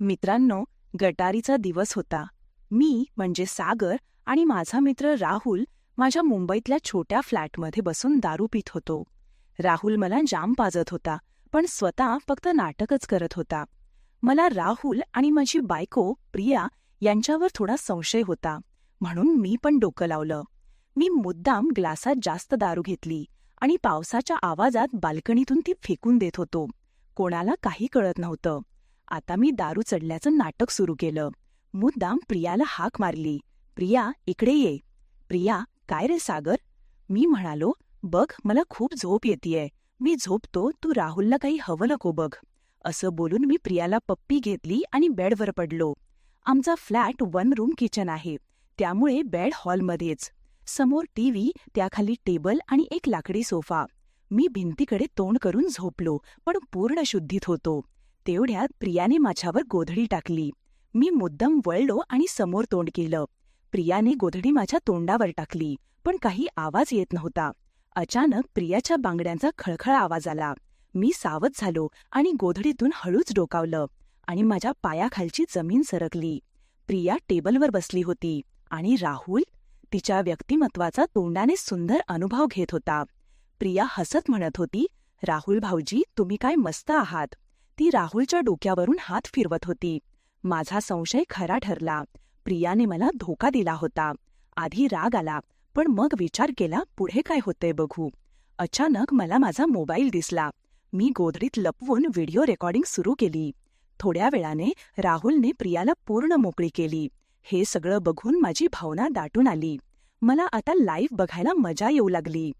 मित्रांनो गटारीचा दिवस होता. मी म्हणजे सागर आणि माझा मित्र राहुल माझ्या मुंबईतल्या छोट्या फ्लॅटमध्ये बसून दारू पित होतो. राहुल मला जाम पाजत होता पण स्वतः फक्त नाटकच करत होता. मला राहुल आणि माझी बायको प्रिया यांच्यावर थोडा संशय होता म्हणून मी पण डोकं लावलं. मी मुद्दाम ग्लासात जास्त दारू घेतली आणि पावसाच्या आवाजात बाल्कनीतून ती फेकून देत होतो. कोणाला काही कळत नव्हतं. आता मी दारू चढल्याचं नाटक सुरू केलं. मुद्दाम प्रियाला हाक मारली. प्रिया इकडे ये. प्रिया काय रे सागर? मी म्हणालो बघ मला खूप झोप येतेय. मी झोपतो तू राहुलला काही हवं नको बघ. असं बोलून मी प्रियाला पप्पी घेतली आणि बेडवर पडलो. आमचा फ्लॅट वन रूम किचन आहे. त्यामुळे बेड हॉलमध्येच. समोर टीव्ही त्याखाली टेबल आणि एक लाकडी सोफा. मी भिंतीकडे तोंड करून झोपलो पण पूर्ण शुद्धीत होतो. तेवढ्यात प्रियाने माझ्यावर गोधडी टाकली. मी मुद्दम वळलो आणि समोर तोंड केलं. प्रियाने गोधडी माझ्या तोंडावर टाकली पण काही आवाज येत नव्हता. अचानक प्रियाच्या बांगड्यांचा खळखळ आवाज आला. मी सावध झालो आणि गोधडीतून हळूच डोकावलं आणि माझ्या पायाखालची जमीन सरकली. प्रिया टेबलवर बसली होती आणि राहुल तिच्या व्यक्तिमत्वाचा तोंडाने सुंदर अनुभव घेत होता. प्रिया हसत म्हणत होती राहुल भाऊजी तुम्ही काय मस्त आहात. ती राहुलच्या डोक्यावरून हात फिरवत होती. माझा संशय खरा ठरला. प्रियाने मला धोका दिला होता. आधी राग आला पण मग विचार केला पुढे काय होतंय बघू. अचानक मला माझा मोबाईल दिसला. मी गोधडीत लपवून व्हिडिओ रेकॉर्डिंग सुरू केली. थोड्या वेळाने राहुलने प्रियाला पूर्ण मोकळी केली. हे सगळं बघून माझी भावना दाटून आली. मला आता लाईव्ह बघायला मजा येऊ लागली.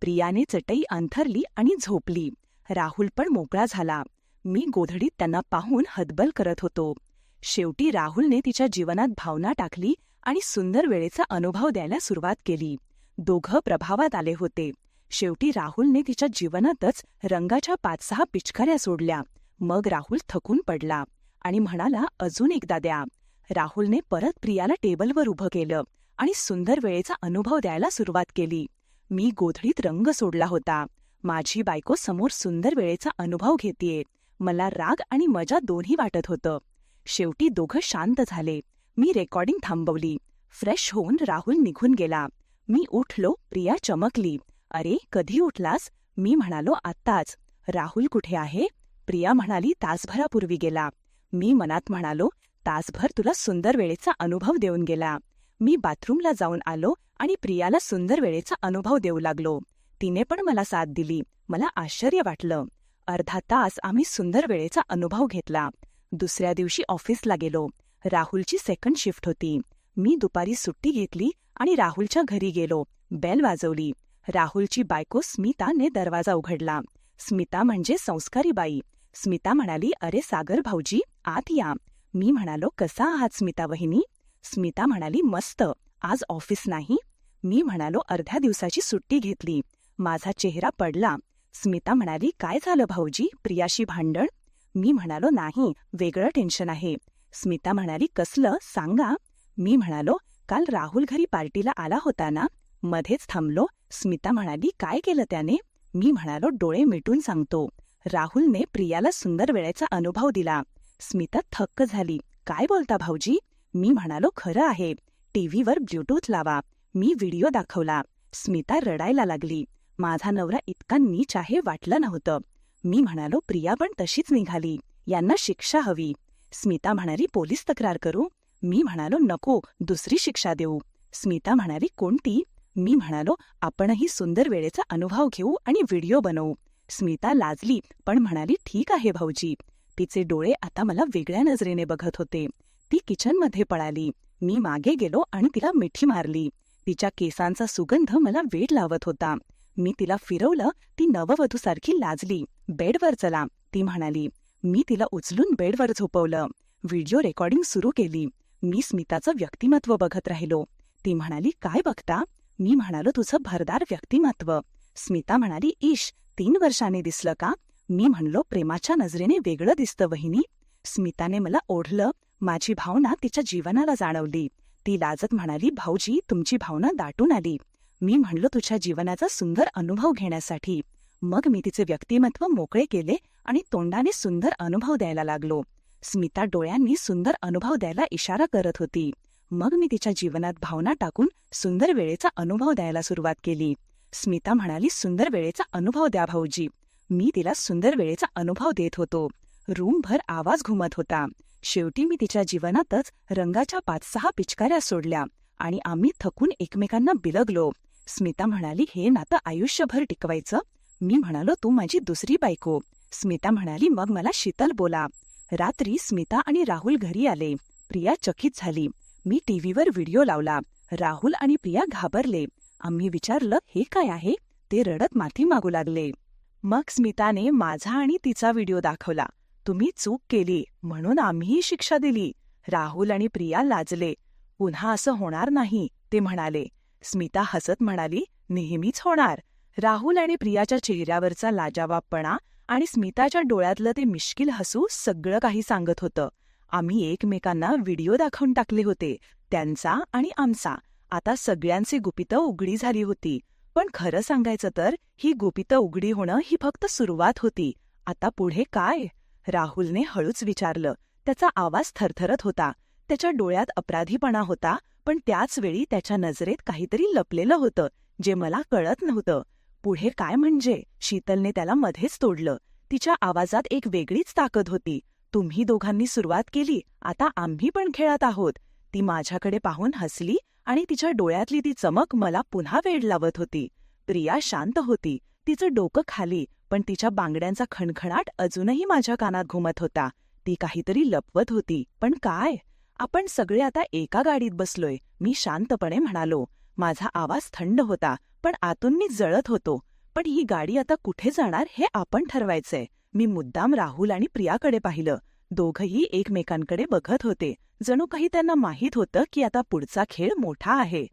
प्रियाने चटई अंथरली आणि झोपली. राहुल पण मोकळा झाला. मी गोधडीत त्यांना पाहून हतबल करत होतो. शेवटी राहुलने तिच्या जीवनात भावना टाकली आणि सुंदर वेळेचा अनुभव द्यायला सुरुवात केली. दोघं प्रभावात आले होते. शेवटी राहुलने तिच्या जीवनातच रंगाच्या पाच सहा पिचकाऱ्या सोडल्या. मग राहुल थकून पडला आणि म्हणाला अजून एकदा द्या. राहुलने परत प्रियाला टेबलवर उभं केलं आणि सुंदर वेळेचा अनुभव द्यायला सुरुवात केली. मी गोधडीत रंग सोडला होता. माझी बायको समोर सुंदर वेळेचा अनुभव घेतेय. मला राग आणि मजा दोन्ही वाटत होतं. शेवटी दोघं शांत झाले. मी रेकॉर्डिंग थांबवली. फ्रेश होऊन राहुल निघून गेला. मी उठलो. प्रिया चमकली. अरे कधी उठलास? मी म्हणालो आत्ताच. राहुल कुठे आहे? प्रिया म्हणाली तासभरापूर्वी गेला. मी मनात म्हणालो तासभर तुला सुंदर वेळेचा अनुभव देऊन गेला. मी बाथरूमला जाऊन आलो आणि प्रियाला सुंदर वेळेचा अनुभव देऊ लागलो. तिने पण मला साथ दिली. मला आश्चर्य वाटलं. अर्धा तास आम्ही सुंदर वेळेचा अनुभव घेतला. दुसऱ्या दिवशी ऑफिसला गेलो. राहुलची सेकंड शिफ्ट होती. मी दुपारी सुट्टी घेतली आणि राहुलच्या घरी गेलो. बेल वाजवली. राहुलची बायको स्मिताने दरवाजा उघडला. स्मिता म्हणजे संस्कारी बाई. स्मिता म्हणाली अरे सागर भाऊजी आत या. मी म्हणालो कसा आहात स्मिता वहिनी? स्मिता म्हणाली मस्त. आज ऑफिस नाही. मी म्हणालो अर्ध्या दिवसाची सुट्टी घेतली. माझा चेहरा पडला. स्मिता म्हणाली काय झालं भाऊजी? प्रियाशी भांडण? मी म्हणालो नाही वेगळं टेन्शन आहे. स्मिता म्हणाली कसलं? सांगा. मी म्हणालो काल राहुल घरी पार्टीला आला होता ना? मध्येच थांबलो. स्मिता म्हणाली काय केलं त्याने? मी म्हणालो डोळे मिटून सांगतो. राहुलने प्रियाला सुंदर वेळेचा अनुभव दिला. स्मिता थक्क झाली काय बोलता भाऊजी? मी म्हणालो खरं आहे. टीव्हीवर ब्ल्यूटूथ लावा. मी व्हिडिओ दाखवला. स्मिता रडायला लागली. माझा नवरा इतका नीच आहे वाटलं नव्हतं. मी म्हणालो प्रिया पण तशीच निघाली. यांना शिक्षा हवी. स्मिता म्हणाली पोलीस तक्रार करू. मी म्हणालो नको दुसरी शिक्षा देऊ. स्मिता म्हणाली कोणती? मी म्हणालो आपणही सुंदर वेळेचा अनुभव घेऊ आणि व्हिडिओ बनवू. स्मिता लाजली पण म्हणाली ठीक आहे भाऊजी. तिचे डोळे आता मला वेगळ्या नजरेने बघत होते. ती किचनमध्ये पळाली. मी मागे गेलो आणि तिला मिठी मारली. तिच्या केसांचा सुगंध मला वेड लावत होता. मी तिला फिरवलं ती नववधूसारखी लाजली. बेडवर चला ती म्हणाली. मी तिला उचलून बेडवर झोपवलं. व्हिडिओ रेकॉर्डिंग सुरू केली. मी स्मिताचं व्यक्तिमत्व बघत राहिलो. ती म्हणाली काय बघता? मी म्हणालो तुझं भरदार व्यक्तिमत्व. स्मिता म्हणाली ईश तीन वर्षांनी दिसलं का? मी म्हणलो प्रेमाच्या नजरेने वेगळं दिसतं वहिनी. स्मिताने मला ओढलं. माझी भावना तिच्या जीवनाला जाणवली. ती लाजत म्हणाली भाऊजी तुमची भावना दाटून आली. मी म्हणलो तुझ्या जीवनाचा सुंदर अनुभव घेण्यासाठी. मग मी तिचे व्यक्तिमत्व मोकळे केले आणि तोंडाने सुंदर अनुभव द्यायला लागलो. स्मिता डोळ्यांनी सुंदर अनुभव द्यायला इशारा करत होती. मग मी तिच्या जीवनात भावना टाकून सुंदर वेळेचा अनुभव द्यायला सुरुवात केली. स्मिता म्हणाली सुंदर वेळेचा अनुभव द्या भाऊजी. मी तिला सुंदर वेळेचा अनुभव देत होतो. रूमभर आवाज घुमत होता. शेवटी मी तिच्या जीवनातच रंगाच्या पाच सहा पिचकाऱ्या सोडल्या आणि आम्ही थकून एकमेकांना बिलगलो. स्मिता म्हणाली हे नातं आयुष्यभर टिकवायचं. मी म्हणालो तू माझी दुसरी बायको. स्मिता म्हणाली मग मला शीतल बोला. रात्री स्मिता आणि राहुल घरी आले. प्रिया चकित झाली. मी टीव्हीवर व्हिडिओ लावला. राहुल आणि प्रिया घाबरले. आम्ही विचारलं हे काय आहे? ते रडत माथी मागू लागले. मग स्मिताने माझा आणि तिचा व्हिडिओ दाखवला. तुम्ही चूक केली म्हणून आम्हीही शिक्षा दिली. राहुल आणि प्रिया लाजले. पुन्हा असं होणार नाही ते म्हणाले. स्मिता हसत म्हणाली नेहमीच होणार. राहुल आणि प्रियाच्या चेहऱ्यावरचा लाजावाबपणा आणि स्मिताच्या डोळ्यातलं ते मिश्किल हसू सगळं काही सांगत होतं. आम्ही एकमेकांना व्हिडिओ दाखवून टाकले होते त्यांचा आणि आमचा. आता सगळ्यांची गुपितं उघडी झाली होती. पण खरं सांगायचं तर ही गुपितं उघडी होणं ही फक्त सुरुवात होती. आता पुढे काय? राहुलने हळूच विचारलं. त्याचा आवाज थरथरत होता. त्याच्या डोळ्यात अपराधीपणा होता. पण त्याच वेळी त्याच्या नजरेत काहीतरी लपलेलं होतं जे मला कळत नव्हतं. पुढे काय म्हणजे? शीतलने त्याला मध्येच तोडलं. तिच्या आवाजात एक वेगळीच ताकद होती. तुम्ही दोघांनी सुरुवात केली आता आम्ही पण खेळत आहोत. ती माझ्याकडे पाहून हसली आणि तिच्या डोळ्यातली ती चमक मला पुन्हा वेड लावत होती. प्रिया शांत होती. तिचं डोकं खाली पण तिच्या बांगड्यांचा खणखणाट अजूनही माझ्या कानात घुमत होता. ती काहीतरी लपवत होती. पण काय? आपण सगळे आता एका गाडीत बसलोय मी शांतपणे म्हणालो. माझा आवाज थंड होता पण आतून मी जळत होतो. पण ही गाडी आता कुठे जाणार हे आपण ठरवायचंय. मी मुद्दाम राहुल आणि प्रियाकडे पाहिलं. दोघही एकमेकांकडे बघत होते. जणू काही त्यांना माहीत होतं की आता पुढचा खेळ मोठा आहे.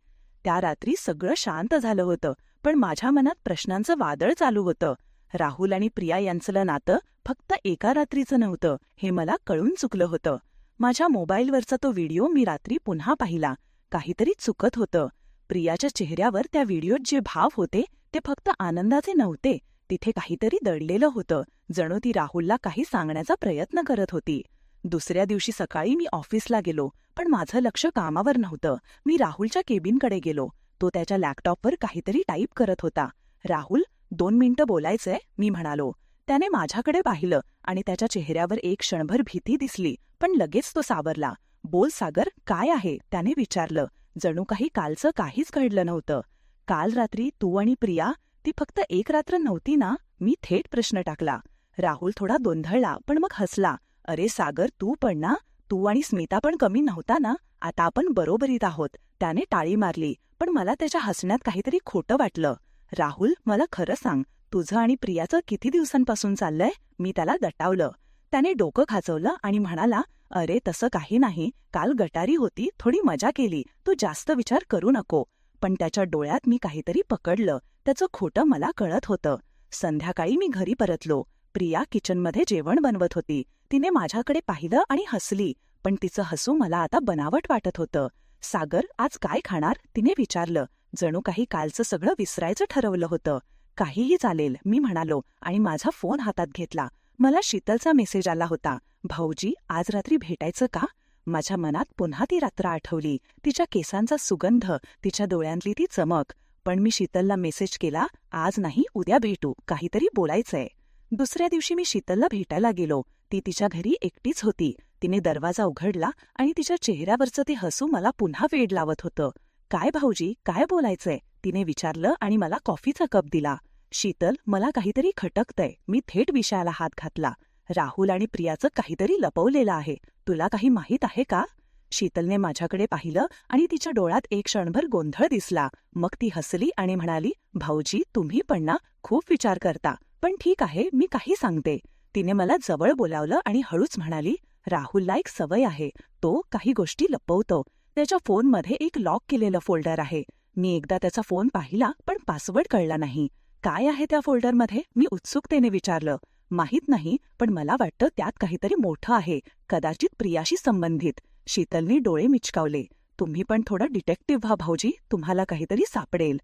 त्या रात्री सगळं शांत झालं होतं पण माझ्या मनात प्रश्नांचं वादळ चालू होतं. राहुल आणि प्रिया यांचलं नातं फक्त एका रात्रीचं नव्हतं हे मला कळून चुकलं होतं. माझ्या मोबाईलवरचा तो व्हिडिओ मी रात्री पुन्हा पाहिला. काहीतरी चुकत होतं. प्रियाच्या चेहऱ्यावर त्या व्हिडिओत जे भाव होते ते फक्त आनंदाचे नव्हते. तिथे काहीतरी दडलेलं होतं. जणू ती राहुलला काही सांगण्याचा प्रयत्न करत होती. दुसऱ्या दिवशी सकाळी मी ऑफिसला गेलो पण माझं लक्ष कामावर नव्हतं. मी राहुलच्या केबिनकडे गेलो. तो त्याच्या लॅपटॉपवर काहीतरी टाईप करत होता. राहुल दोन मिनिटं बोलायचंय मी म्हणालो. त्याने माझ्याकडे पाहिलं आणि त्याच्या चेहऱ्यावर एक क्षणभर भीती दिसली पण लगेच तो सावरला. बोल सागर काय आहे? त्याने विचारलं. जणू काही कालचं काहीच घडलं नव्हतं. काल रात्री तू आणि प्रिया ती फक्त एक रात्र नव्हती ना? मी थेट प्रश्न टाकला. राहुल थोडा गोंधळला पण मग हसला. अरे सागर तू पण ना? तू आणि स्मिता पण कमी नव्हता ना? आता आपण बरोबरीत आहोत. त्याने टाळी मारली पण मला त्याच्या हसण्यात काहीतरी खोटं वाटलं. राहुल मला खरं सांग तुझं आणि प्रियाचं किती दिवसांपासून चाललंय? मी त्याला दटावलं. त्याने डोकं खाचवलं आणि म्हणाला अरे तसं काही नाही. काल गटारी होती थोडी मजा केली. तू जास्त विचार करू नको. पण त्याच्या डोळ्यात मी काहीतरी पकडलं. त्याचं खोटं मला कळत होतं. संध्याकाळी मी घरी परतलो. प्रिया किचनमध्ये जेवण बनवत होती. तिने माझ्याकडे पाहिलं आणि हसली. पण तिचं हसू मला आता बनावट वाटत होतं. सागर आज काय खाणार? तिने विचारलं. जणू काही कालचं सगळं विसरायचं ठरवलं होतं. काहीही चालेल मी म्हणालो आणि माझा फोन हातात घेतला. मला शीतलचा मेसेज आला होता. भाऊजी आज रात्री भेटायचं का? माझ्या मनात पुन्हा ती रात्र आठवली. तिच्या केसांचा सुगंध तिच्या डोळ्यांतली ती चमक. पण मी शीतलला मेसेज केला आज नाही उद्या भेटू. काहीतरी बोलायचंय. दुसऱ्या दिवशी मी शीतलला भेटायला गेलो. ती तिच्या घरी एकटीच होती. तिने दरवाजा उघडला आणि तिच्या चेहऱ्यावरचं ते हसू मला पुन्हा वेड लावत होतं. काय भाऊजी? काय बोलायचंय? तिने विचारलं आणि मला कॉफीचा कप दिला. शीतल मला काहीतरी खटकतंय. मी थेट विषयाला हात घातला. राहुल आणि प्रियाचं काहीतरी लपवलेलं आहे. तुला काही माहीत आहे का? शीतलने माझ्याकडे पाहिलं आणि तिच्या डोळ्यात एक क्षणभर गोंधळ दिसला. मग ती हसली आणि म्हणाली भाऊजी तुम्ही पण ना खूप विचार करता. पण ठीक आहे मी काही सांगते. तिने मला जवळ बोलावलं आणि हळूच म्हणाली राहुलला एक सवय आहे. तो काही गोष्टी लपवतो. त्याच्या फोनमध्ये एक लॉक केलेलं फोल्डर आहे. मी एकदा त्याचा फोन पाहिला पण पासवर्ड कळला नाही. काय आहे त्या फोल्डरमध्ये? मी उत्सुकतेने विचारलं. माहीत नाही पण मला वाटतं त्यात काहीतरी मोठं आहे कदाचित प्रियाशी संबंधित. शीतलनी डोळे मिचकावले. तुम्ही पण थोडं डिटेक्टिव्ह व्हा भाऊजी तुम्हाला काहीतरी सापडेल.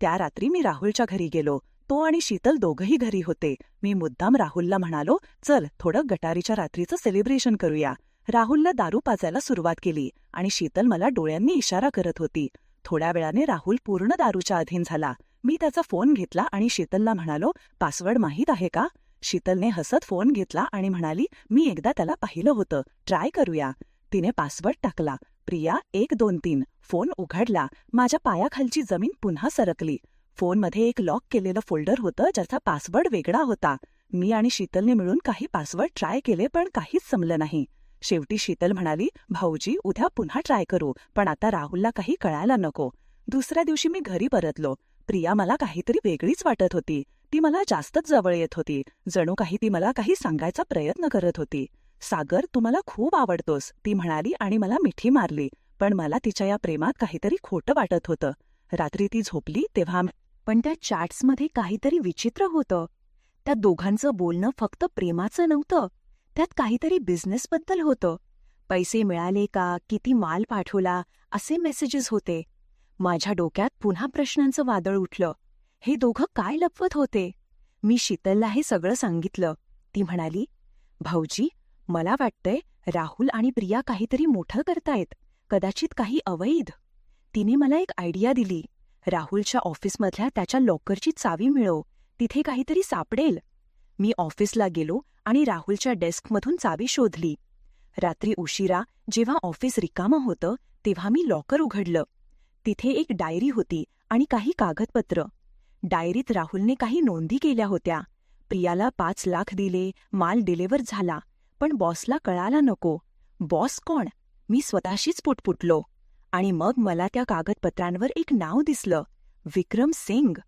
त्या रात्री मी राहुलच्या घरी गेलो. तो आणि शीतल दोघंही घरी होते. मी मुद्दाम राहुलला म्हणालो चल थोडं गटारीच्या रात्रीचं सेलिब्रेशन करूया. राहुलला दारू पाजायला सुरुवात केली आणि शीतल मला डोळ्यांनी इशारा करत होती. थोड्या वेळाने राहुल पूर्ण दारूच्या अधीन झाला. मी त्याचा फोन घेतला आणि शीतलला म्हणालो पासवर्ड माहीत आहे का? शीतलने हसत फोन घेतला आणि म्हणाली मी एकदा त्याला पाहिलं होतं. ट्राय करूया. तिने पासवर्ड टाकला. प्रिया एक दोन तीन. फोन उघडला. माझ्या पायाखालची जमीन पुन्हा सरकली. फोनमध्ये एक लॉक केलेलं फोल्डर होतं ज्याचा पासवर्ड वेगळा होता. मी आणि शीतलने मिळून काही पासवर्ड ट्राय केले पण काहीच जमलं नाही. शेवटी शीतल म्हणाली भाऊजी उद्या पुन्हा ट्राय करू पण आता राहुलला काही कळायला नको. दुसऱ्या दिवशी मी घरी परतलो. प्रिया मला काहीतरी वेगळीच वाटत होती. ती मला जास्तच जवळ येत होती. जणू काही ती मला काही सांगायचा प्रयत्न करत होती. सागर तू मला खूप आवडतोस. ती म्हणाली आणि मला मिठी मारली. पण मला तिच्या या प्रेमात काहीतरी खोटं वाटत होतं. रात्री ती झोपली तेव्हा पण त्या चॅट्समध्ये काहीतरी विचित्र होतं. त्या दोघांचं बोलणं फक्त प्रेमाचं नव्हतं. त्यात काहीतरी बिझनेसबद्दल होतं. पैसे मिळाले का? किती माल पाठवला? असे मेसेजेस होते. माझ्या डोक्यात पुन्हा प्रश्नांचं वादळ उठलं. हे दोघं काय लपवत होते? मी शीतलला हे सगळं सांगितलं. ती म्हणाली भाऊजी मला वाटतंय राहुल आणि प्रिया काहीतरी मोठं करतायत. कदाचित काही अवैध. तिने मला एक आयडिया दिली. राहुलच्या ऑफिसमधल्या त्याच्या लॉकरची चावी मिळव. तिथे काहीतरी सापडेल. मी ऑफिसला गेलो आणि राहुलच्या डेस्कमधून चावी शोधली. रात्री उशिरा जेव्हा ऑफिस रिकामं होतं तेव्हा मी लॉकर उघडलं. तिथे एक डायरी होती आणि काही कागदपत्र. डायरीत राहुलने काही नोंदी केल्या होत्या. प्रियाला पाच लाख दिले माल डिलेव्हर झाला पण बॉसला कळाला नको. बॉस कोण? मी स्वतःशीच पुटपुटलो. आणि मग मला त्या कागदपत्रांवर एक नाव दिसलं. विक्रम सिंग.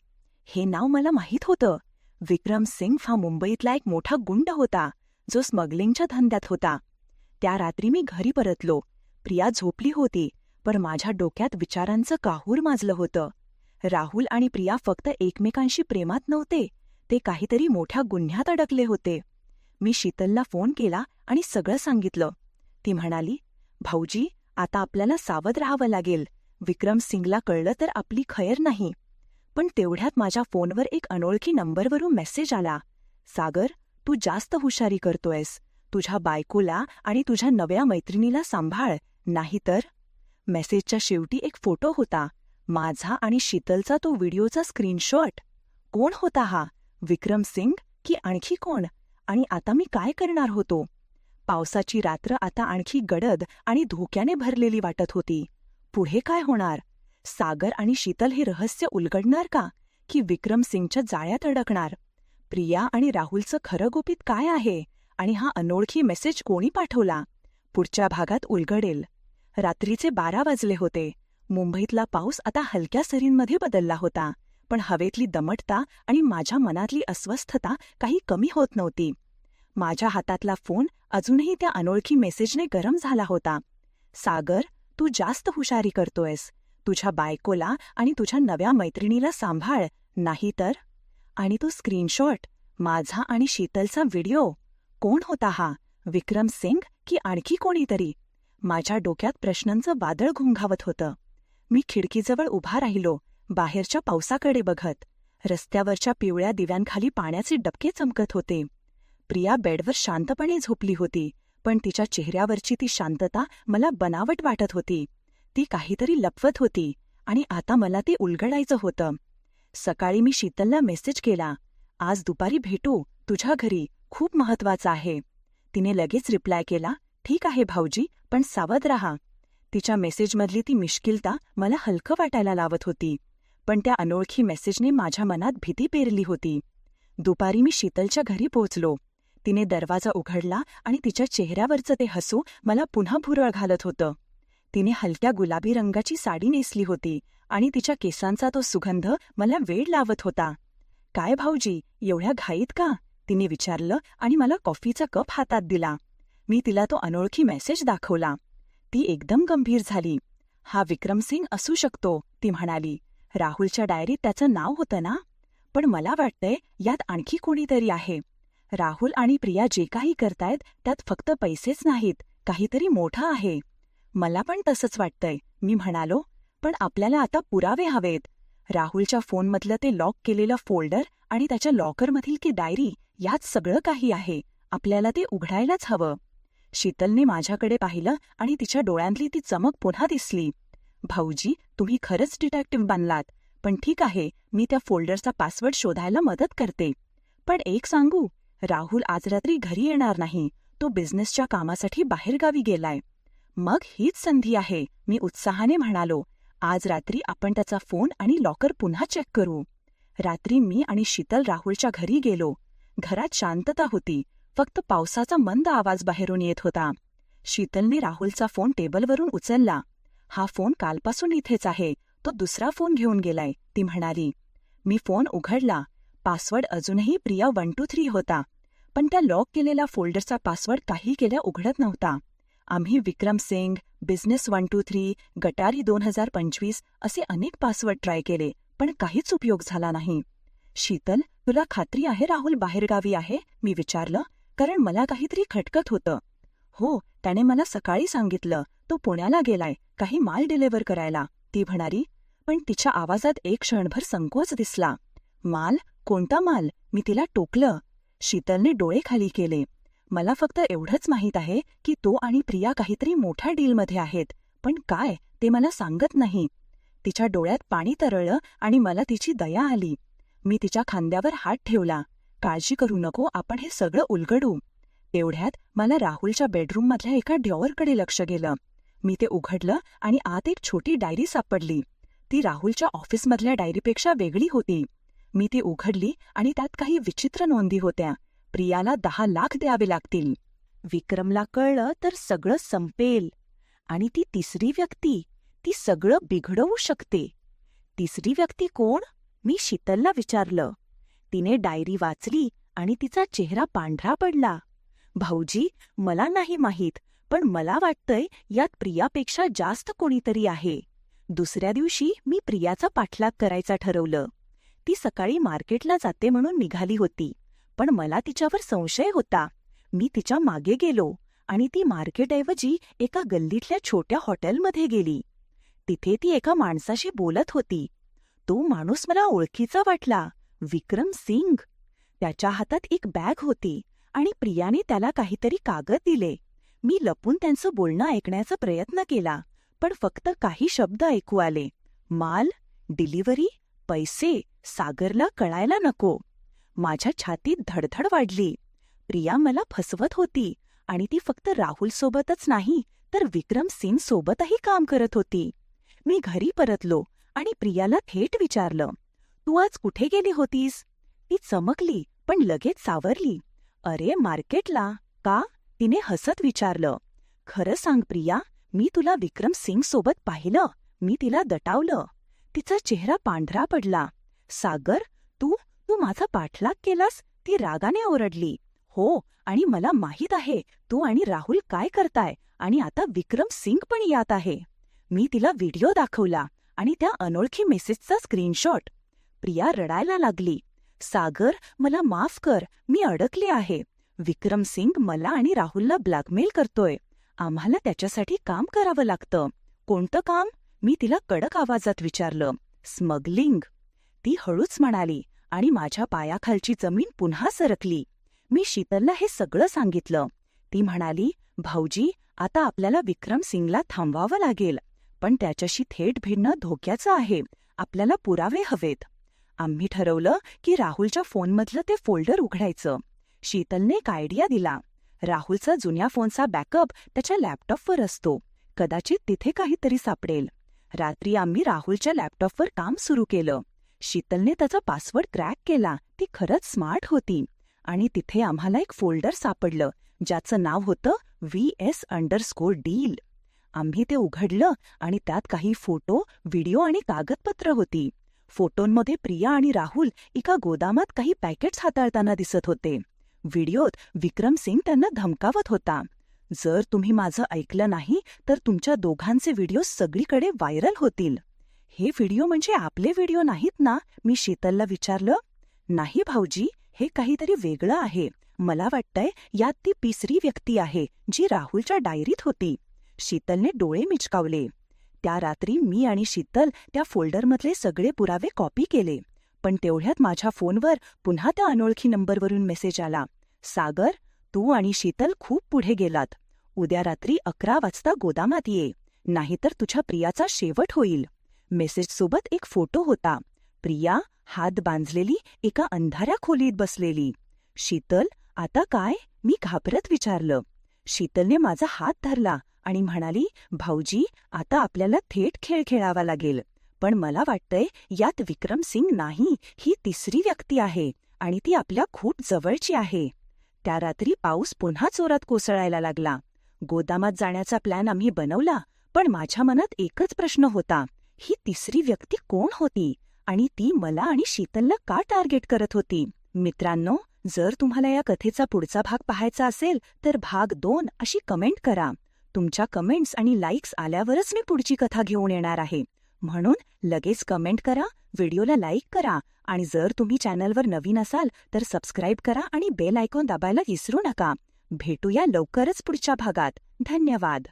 हे नाव मला माहीत होतं. विक्रम सिंग हा मुंबईतला एक मोठा गुंड होता जो स्मगलिंगच्या धंद्यात होता. त्या रात्री मी घरी परतलो. प्रिया झोपली होती पण माझ्या डोक्यात विचारांचं काहूर माजलं होतं. राहुल आणि प्रिया फक्त एकमेकांशी प्रेमात नव्हते ते काहीतरी मोठ्या गुन्ह्यात अडकले होते. मी शीतलला फोन केला आणि सगळं सांगितलं. ती म्हणाली भाऊजी आता आपल्याला सावध राहावं लागेल. विक्रम सिंगला कळलं तर आपली खैर नाही. पण तेवढ्यात माझ्या फोनवर एक अनोळखी नंबरवरून मेसेज आला. सागर तू जास्त हुशारी करतोयस. तुझ्या बायकोला आणि तुझ्या नव्या मैत्रिणीला सांभाळ नाहीतर मेसेजच्या शेवटी एक फोटो होता. माझा आणि शीतलचा तो व्हिडिओचा स्क्रीनशॉट. कोण होता हा? विक्रम सिंग की आणखी कोण? आणि आता मी काय करणार होतो? पावसाची रात्र आता आणखी गडद आणि धोक्याने भरलेली वाटत होती. पुढे काय होणार? सागर आणि शीतल हे रहस्य उलगडणार का की विक्रम सिंगच्या जाळ्यात अडकणार? प्रिया आणि राहुलचं खरं गोपित काय आहे? आणि हा अनोळखी मेसेज कोणी पाठवला? पुढच्या भागात उलगडेल. रात्रीचे बारा वाजले होते. मुंबईतला पाऊस आता हलक्या सरींमध्ये बदलला होता. पण हवेतली दमटता आणि माझ्या मनातली अस्वस्थता काही कमी होत नव्हती. माझ्या हातातला फोन अजूनही त्या अनोळखी मेसेजने गरम झाला होता. सागर तू जास्त हुशारी करतोयस. तुझ्या बायकोला आणि तुझ्या नव्या मैत्रिणीला सांभाळ नाहीतर? आणि तो स्क्रीनशॉट माझा आणि शीतलचा व्हिडिओ. कोण होता हा? विक्रम सिंग की आणखी कोणीतरी? माझ्या डोक्यात प्रश्नांचं वादळ घुंघावत होतं. मी खिडकीजवळ उभा राहिलो बाहेरच्या पावसाकडे बघत. रस्त्यावरच्या पिवळ्या दिव्यांखाली पाण्याचे डबके चमकत होते. प्रिया बेडवर शांतपणे झोपली होती पण तिच्या चेहऱ्यावरची ती शांतता मला बनावट वाटत होती. ती काहीतरी लपवत होती आणि आता मला ते उलगडायचं होतं. सकाळी मी शीतलला मेसेज केला आज दुपारी भेटू तुझ्या घरी खूप महत्वाचं आहे. तिने लगेच रिप्लाय केला ठीक आहे भाऊजी पण सावध राहा. तिच्या मेसेजमधली ती मिश्किलता मला हलकं वाटायला लावत होती पण त्या अनोळखी मेसेजने माझ्या मनात भीती पेरली होती. दुपारी मी शीतलच्या घरी पोहोचलो. तिने दरवाजा उघडला आणि तिच्या चेहऱ्यावरचं ते हसू मला पुन्हा भुरळ घालत होतं. तिने हलक्या गुलाबी रंगाची साडी नेसली होती आणि तिच्या केसांचा तो सुगंध मला वेळ लावत होता. काय भाऊजी एवढ्या घाईत का? तिने विचारलं आणि मला कॉफीचा कप हातात दिला. मी तिला तो अनोळखी मेसेज दाखवला. ती एकदम गंभीर झाली. हा विक्रमसिंग असू शकतो ती म्हणाली. राहुलच्या डायरीत त्याचं नाव होतं ना? पण मला वाटतंय यात आणखी कोणीतरी आहे. राहुल आणि प्रिया जे काही करतायत त्यात फक्त पैसेच नाहीत काहीतरी मोठं आहे. मला पण तसंच वाटतंय. मी म्हणालो पण आपल्याला आता पुरावे हवेत. राहुलच्या फोनमधलं ते लॉक केलेलं फोल्डर आणि त्याच्या लॉकरमधील की डायरी यात सगळं काही आहे. आपल्याला ते उघडायलाच हवं. शीतलने माझ्याकडे पाहिलं आणि तिच्या डोळ्यांतली ती चमक पुन्हा दिसली. भाऊजी तुम्ही खरंच डिटेक्टिव्ह बनलात. पण ठीक आहे मी त्या फोल्डरचा पासवर्ड शोधायला मदत करते. पण एक सांगू राहुल आज रात्री घरी येणार नाही. तो बिझनेसच्या कामासाठी बाहेरगावी गेलाय. मग हीच संधी आहे मी उत्साहाने म्हणालो. आज रात्री आपण त्याचा फोन आणि लॉकर पुन्हा चेक करू. रात्री मी आणि शीतल राहुलच्या घरी गेलो. घरात शांतता होती. फक्त पावसाचा मंद आवाज बाहेरून येत होता. शीतलने राहुलचा फोन टेबलवरून उचलला. हा फोन कालपासून इथेच आहे. तो दुसरा फोन घेऊन गेलाय ती म्हणाली. मी फोन उघडला. पासवर्ड अजूनही प्रिया वन टू थ्री होता. पण त्या लॉक केलेला फोल्डरचा पासवर्ड काही केल्या उघडत नव्हता. आम्ही Vikram Singh business one two three Gatari दोन हजार पंचवीस असे अनेक पासवर्ड ट्राय केले पण काहीच उपयोग झाला नाही. शीतल तुला खात्री आहे राहुल बाहेरगावी आहे? मी विचारलं कारण मला काहीतरी खटकत होतं. हो त्याने मला सकाळी सांगितलं तो पुण्याला गेलाय काही माल डिलिव्हर करायला. ती म्हणाली पण तिच्या आवाजात एक क्षणभर संकोच दिसला. माल? कोणता माल? मी तिला टोकलं. शीतलने डोळे खाली केले. मला फक्त एवढंच माहीत आहे की तो आणि प्रिया काहीतरी मोठ्या डीलमध्ये आहेत. पण काय ते मला सांगत नाही. तिच्या डोळ्यात पाणी तरळलं आणि मला तिची दया आली. मी तिच्या खांद्यावर हात ठेवला. काळजी करू नको आपण हे सगळं उलगडू. तेवढ्यात मला राहुलच्या बेडरूममधल्या एका ड्रॉवरकडे लक्ष गेलं. मी ते उघडलं आणि आत एक छोटी डायरी सापडली. ती राहुलच्या ऑफिसमधल्या डायरीपेक्षा वेगळी होती. मी ती उघडली आणि त्यात काही विचित्र नोंदी होत्या. प्रियाला दहा लाख द्यावे लागतील. विक्रमला कळलं तर सगळं संपेल आणि ती तिसरी व्यक्ती ती सगळं बिघडवू शकते. तिसरी व्यक्ती कोण? मी शीतलला विचारलं. तिने डायरी वाचली आणि तिचा चेहरा पांढरा पडला. भाऊजी मला नाही माहीत पण मला वाटतंय यात प्रियापेक्षा जास्त कोणीतरी आहे. दुसऱ्या दिवशी मी प्रियाचा पाठलाग करायचा ठरवलं. ती सकाळी मार्केटला जाते म्हणून निघाली होती. पण मला तिच्यावर संशय होता. मी तिच्यामागे गेलो आणि ती मार्केटऐवजी एका गल्लीतल्या छोट्या हॉटेलमध्ये गेली. तिथे ती एका माणसाशी बोलत होती. तो माणूस मला ओळखीचा वाटला विक्रम सिंग त्याच्या हातात एक बॅग होती आणि प्रियाने त्याला काहीतरी कागद दिले. मी लपून त्यांचं बोलणं ऐकण्याचा प्रयत्न केला पण फक्त काही शब्द ऐकू आले. माल डिलिव्हरी पैसे सागरला कळायला नको. माझ्या छातीत धडधड वाढली. प्रिया मला फसवत होती आणि ती फक्त राहुलसोबतच नाही तर विक्रम सिंग सोबतही काम करत होती. मी घरी परतलो आणि प्रियाला थेट विचारलं तू आज कुठे गेली होतीस? ती चमकली पण लगेच सावरली अरे मार्केटला. का? तिने हसत विचारलं खरं सांग प्रिया मी तुला विक्रम सिंग सोबत पाहिलं मी तिला दटावलं. तिचा चेहरा पांढरा पडला सागर तू माझा पाठलाग केलास? ती रागाने ओरडली. हो आणि मला माहीत आहे तू आणि राहुल काय करताय? आणि आता विक्रम सिंग पण यात आहे. मी तिला व्हिडिओ दाखवला आणि त्या अनोळखी मेसेजचा स्क्रीनशॉट. प्रिया रडायला लागली. सागर मला माफ कर मी अडकले आहे. विक्रम सिंग मला आणि राहुलला ब्लॅकमेल करतोय. आम्हाला त्याच्यासाठी काम करावं लागतं. कोणतं काम? मी तिला कडक आवाजात विचारलं. स्मगलिंग. ती हळूच म्हणाली आणि माझ्या पायाखालची जमीन पुन्हा सरकली. मी शीतलला हे सगळं सांगितलं. ती म्हणाली भाऊजी आता आपल्याला विक्रम सिंगला थांबवावं लागेल. पण त्याच्याशी थेट भिडणं धोक्याचं आहे. आपल्याला पुरावे हवेत. आम्ही ठरवलं की राहुलच्या फोनमधलं ते फोल्डर उघडायचं. शीतलने एक आयडिया दिला. राहुलचा जुन्या फोनचा बॅकअप त्याच्या लॅपटॉपवर असतो. कदाचित तिथे काहीतरी सापडेल. रात्री आम्ही राहुलच्या लॅपटॉपवर काम सुरू केलं. शीतलने त्याचा पासवर्ड क्रॅक केला. ती खरंच स्मार्ट होती. आणि तिथे आम्हाला एक फोल्डर सापडलं ज्याचं नाव होतं व्ही एस अंडरस्कोर डील आम्ही ते उघडलं आणि त्यात काही फोटो व्हिडिओ आणि कागदपत्र होती. फोटोंमध्ये प्रिया आणि राहुल एका गोदामात काही पॅकेट्स हाताळताना दिसत होते. व्हिडिओत विक्रम सिंग त्यांना धमकावत होता. जर तुम्ही माझं ऐकलं नाही तर तुमच्या दोघांचे व्हिडिओ सगळीकडे व्हायरल होतील. हे व्हिडिओ म्हणजे आपले व्हिडिओ नाहीत ना? मी शीतलला विचारलं. नाही भाऊजी हे काहीतरी वेगळं आहे. मला वाटतंय यात ती तिसरी व्यक्ती आहे जी राहुलच्या डायरीत होती. शीतलने डोळे मिचकावले. त्या रात्री मी आणि शीतल त्या फोल्डरमधले सगळे पुरावे कॉपी केले. पण तेवढ्यात माझ्या फोनवर पुन्हा त्या अनोळखी नंबरवरून मेसेज आला. सागर तू आणि शीतल खूप पुढे गेलात. उद्या रात्री अकरा वाजता गोदामात ये. नाहीतर तुझ्या प्रियाचा शेवट होईल. मेसेजसोबत एक फोटो होता. प्रिया हात बांधलेली एका अंधाऱ्या खोलीत बसलेली. शीतल आता काय? मी घाबरत विचारलं. शीतलने माझा हात धरला आणि म्हणाली भाऊजी आता आपल्याला थेट खेळ खेळावा लागेल. पण मला वाटतंय यात विक्रम सिंग नाही ही तिसरी व्यक्ती आहे आणि ती आपल्या खूप जवळची आहे. त्या रात्री पाऊस पुन्हा जोरात कोसळायला लागला. गोदामात जाण्याचा प्लॅन आम्ही बनवला पण माझ्या मनात एकच प्रश्न होता. ही तिसरी व्यक्ती कोण होती? आणि ती मला आणि शीतलला का टार्गेट करत होती? मित्रांनो जर तुम्हाला या कथेचा पुढचा भाग पाहायचा असेल तर भाग दोन अशी कमेंट करा. तुमच्या कमेंट्स आणि लाईक्स आल्यावरच मी पुढची कथा घेऊन येणार आहे. म्हणून लगेच कमेंट करा व्हिडिओला लाईक करा आणि जर तुम्ही चॅनलवर नवीन असाल तर सबस्क्राईब करा आणि बेल आयकॉन दाबायला विसरू नका. भेटूया लवकरच पुढच्या भागात. धन्यवाद.